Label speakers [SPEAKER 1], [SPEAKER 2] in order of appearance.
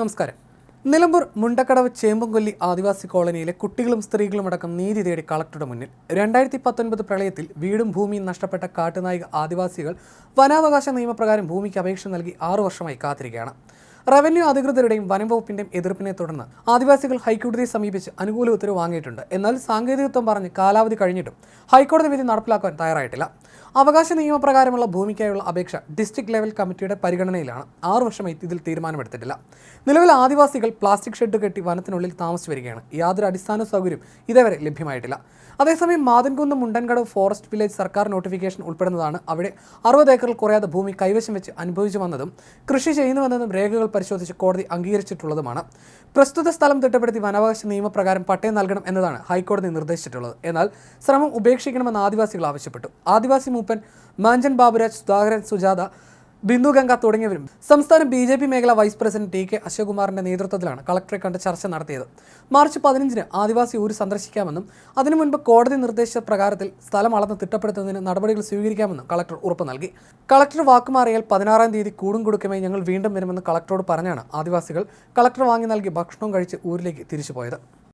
[SPEAKER 1] നമസ്കാരം. നിലമ്പൂർ മുണ്ടക്കടവ് ചേമ്പുംകൊല്ലി ആദിവാസി കോളനിയിലെ കുട്ടികളും സ്ത്രീകളും അടക്കം നീതി തേടി കളക്ടറുടെ മുന്നിൽ രണ്ടായിരത്തി പത്തൊൻപത് പ്രളയത്തിൽ വീടും ഭൂമിയും നഷ്ടപ്പെട്ട കാട്ടുനായിക ആദിവാസികൾ വനാവകാശ നിയമപ്രകാരം ഭൂമിക്ക് അപേക്ഷ നൽകി ആറു വർഷമായി കാത്തിരിക്കുകയാണ്. റവന്യൂ അധികൃതരുടെയും വനം വകുപ്പിന്റെയും എതിർപ്പിനെ തുടർന്ന് ആദിവാസികൾ ഹൈക്കോടതിയെ സമീപിച്ച് അനുകൂല ഉത്തരവ് വാങ്ങിയിട്ടുണ്ട്. എന്നാൽ സാങ്കേതികത്വം പറഞ്ഞ് കാലാവധി കഴിഞ്ഞിട്ടും ഹൈക്കോടതി വിധി നടപ്പിലാക്കാൻ തയ്യാറായിട്ടില്ല. അവകാശ നിയമപ്രകാരമുള്ള ഭൂമിക്കായുള്ള അപേക്ഷ ഡിസ്ട്രിക്ട് ലെവൽ കമ്മിറ്റിയുടെ പരിഗണനയിലാണ്. ആറു വർഷമായി ഇതിൽ തീരുമാനമെടുത്തിട്ടില്ല. നിലവിൽ ആദിവാസികൾ പ്ലാസ്റ്റിക് ഷെഡ് കെട്ടി വനത്തിനുള്ളിൽ താമസിച്ചു വരികയാണ്. യാതൊരു അടിസ്ഥാന സൗകര്യം ഇതേവരെ ലഭ്യമായിട്ടില്ല. അതേസമയം മാതൻകുന്ന് മുണ്ടൻകടവ് ഫോറസ്റ്റ് വില്ലേജ് സർക്കാർ നോട്ടിഫിക്കേഷൻ ഉൾപ്പെടുന്നതാണ് അവിടെ അറുപത് ഏക്കറിൽ കുറയാതെ ഭൂമി കൈവശം വെച്ച് അനുഭവിച്ചു വന്നതും കൃഷി ചെയ്യുന്നുവെന്നതും രേഖകൾ പരിശോധിച്ച് കോടതി അംഗീകരിച്ചിട്ടുള്ളതുമാണ്. പ്രസ്തുത സ്ഥലം തിട്ടപ്പെടുത്തി വനാവകാശ നിയമപ്രകാരം പട്ടയം നൽകണം എന്നതാണ് ഹൈക്കോടതി നിർദ്ദേശിച്ചിട്ടുള്ളത്. എന്നാൽ ശ്രമം ഉപേക്ഷിക്കണമെന്ന് ആദിവാസികൾ ആവശ്യപ്പെട്ടു. ആദിവാസി മൂപ്പൻ മാഞ്ചൻ ബാബുരാജ് സുധാകരൻ സുജാത ബിന്ദു ഗംഗ തുടങ്ങിയവരും സംസ്ഥാന ബി ജെ പി മേഖലാ വൈസ് പ്രസിഡന്റ് ടി കെ അശോകുമാറിന്റെ നേതൃത്വത്തിലാണ് കളക്ടറെ കണ്ട് ചർച്ച നടത്തിയത്. മാർച്ച് പതിനഞ്ചിന് ആദിവാസി ഊര് സന്ദർശിക്കാമെന്നും അതിനു മുൻപ് കോടതി നിർദ്ദേശ പ്രകാരത്തിൽ സ്ഥലം അളന്ന് തിട്ടപ്പെടുത്തുന്നതിന് നടപടികൾ സ്വീകരിക്കാമെന്നും കളക്ടർ ഉറപ്പ് നൽകി. കളക്ടർ വാക്കുമാറിയാൽ പതിനാറാം തീയതി കൂടും കൊടുക്കുമായി ഞങ്ങൾ വീണ്ടും വരുമെന്ന് കളക്ടറോട് പറഞ്ഞാണ് ആദിവാസികൾ കളക്ടർ വാങ്ങി നൽകി ഭക്ഷണവും കഴിച്ച് ഊരിലേക്ക് തിരിച്ചുപോയത്.